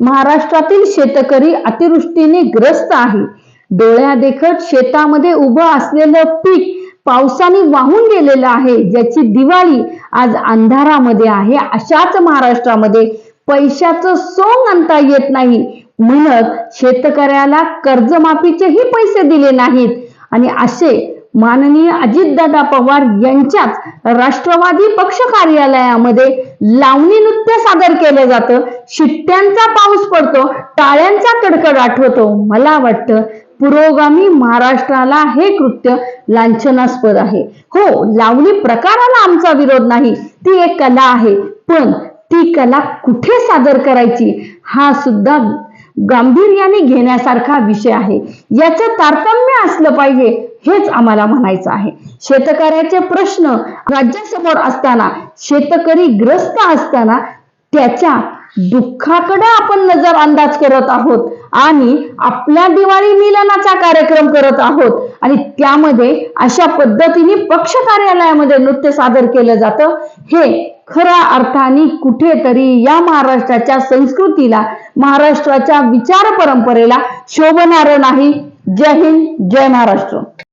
महाराष्ट्रातील शेतकरी अतिवृष्टीने ग्रस्त आहे. डोळ्या देखत शेतामध्ये उभं असलेलं पीक पावसाने वाहून गेलेलं आहे. ज्याची दिवाळी आज अंधारामध्ये आहे. अशाच महाराष्ट्रामध्ये पैशाचं सोंग आणता येत नाही. म्हणत शेतकऱ्याला कर्जमाफीचेही पैसे दिले नाहीत. आणि असे माननीय अजितदादा पवार यांच्याच राष्ट्रवादी पक्ष कार्यालयामध्ये लावणी नृत्य सादर केलं जातं. शिट्ट्यांचा पाऊस पडतो टाळ्यांचा कडकडाट होतो मला वाटतं पुरोगामी महाराष्ट्राला हे कृत्य लांछनास्पद आहे. हो लावणी प्रकाराला आमचा विरोध नाही. ती एक कला आहे. पण ती कला कुठे सादर करायची? हा सुद्धा गांभीर्याने घेण्यासारखा विषय आहे. याचं तारतम्य असलं पाहिजे. हेच आम्हाला म्हणायचं आहे. शेतकऱ्याचे प्रश्न राज्यासमोर असताना शेतकरी ग्रस्त असताना त्याच्या दुःखाकडे आपण नजर अंदाज करत आहोत आणि आपल्या दिवाळी मिलनाचा कार्यक्रम करत आहोत. आणि त्यामध्ये अशा पद्धतीने पक्ष कार्यालयामध्ये नृत्य सादर केलं जातं. हे खऱ्या अर्थाने कुठेतरी या महाराष्ट्राच्या संस्कृतीला महाराष्ट्राच्या विचार परंपरेला शोभणारं नाही. जय हिंद जय महाराष्ट्र.